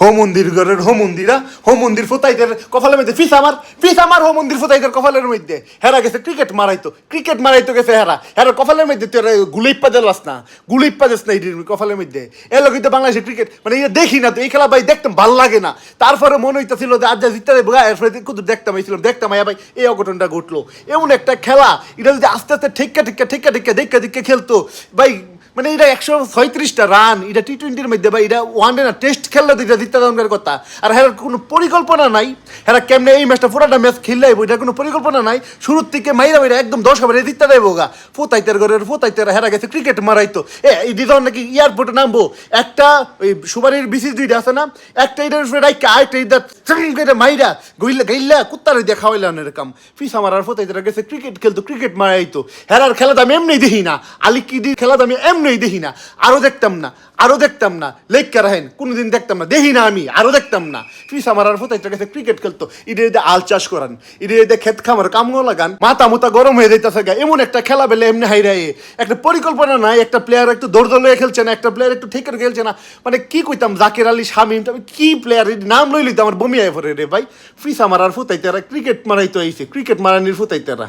হো মন্দির ঘরের হো মন্দিরা হো মন্দির ফুতাইদের কপালের মধ্যে, ফিস আমার ফিস আমার হো মন্দির ফুতাইদের কপালের মধ্যে। হেরা গেছে ক্রিকেট মারাইতো ক্রিকেট মারাইতো গেছে হেরা। হেরা কপালের মধ্যে তোর গুলিপ্পা দিলাস না, গুলিপ্পা দিস না এটির কপালের মধ্যে। এ লোক তো বাংলাদেশের ক্রিকেট মানে এটা দেখি না তো, এই খেলা ভাই দেখতাম, ভালো লাগে না। তারপরে মনে হইতেছিল যে আজ যা জিততে এরপরে কিন্তু দেখতাম এইছিলাম দেখতাম, আয়া ভাই, এই অঘটনটা ঘটলো। এমন একটা খেলা, এটা যদি আস্তে আস্তে ঠেক্কা ঠেক্কা ঠেক্কা ঠেক্কা দেখে দেখে খেলতো, ভাই মানে এটা একশো ছয়ত্রিশটা রান এটা টি টোয়েন্টির মধ্যে বা এটা ওয়ান ডে না টেস্ট খেললে এটা জিততে দেওয়ার কথা। আর হ্যাঁ কোনো পরিকল্পনা নাই হ্যাঁ কেমনে এই ম্যাচটা পুরোটা ম্যাচ খেললে এটা কোনো পরিকল্পনা নাই। শুরুর থেকে মাইরা মাইরা একদম দশ হবে জিততে দেবো গা। ফুতাইতের ঘরের ফুতাইতের হেরা গেছে ক্রিকেট মারাইতো। এ, এই দিদন নাকি এয়ারপোর্টে নামবো। একটা ওই সুবারির বিসিস দুইটা আছে না, একটা এটার উপরে রাইকা আরেকটা এটা এটা মাইরা গইলা, গাইলা কুত্তারে দিয়ে খাওয়াইলাম এরকম ফিস আমার আর ফুতাইতেরা গেছে ক্রিকেট খেলতো ক্রিকেট মারাইতো। হেরার খেলা তো আমি এমনি দেখি না। আলি কিডির খেলা তো আমি এমনি দেখি না। আরও দেখতাম না, আরও দেখতাম না। লেখা রাহেন, কোনোদিন দেখতাম না। দেখি না আমি, আরও দেখতাম না। ফিস আমার আর ফুতাইতের কাছে ক্রিকেট খেলতো। ইডে ইডে আল চাষ করান ইডে ইডে ক্ষেত খামার কামও লাগান। মাথা মুতা গরম হয়ে যাইতেছে গা। এমন একটা খেলা বেলে এমনি হাইরাই একটা পরিকল্পনা নাই, একটা প্লেয়ার একটু দৌড় দৌড়ে খেলছে না, একটা প্লেয়ার একটু ঠিকের খেলছে না। মানে কি কইতাম, জাকির আলী শামিম, আমি কি প্লেয়ার নাম লইলি তো আমার বমি আয় রে ভাই। ফিস আমার আর ফুতাইতেরা ক্রিকেট মারাইতো আইছে ক্রিকেট মারানির ফুতাইতেরা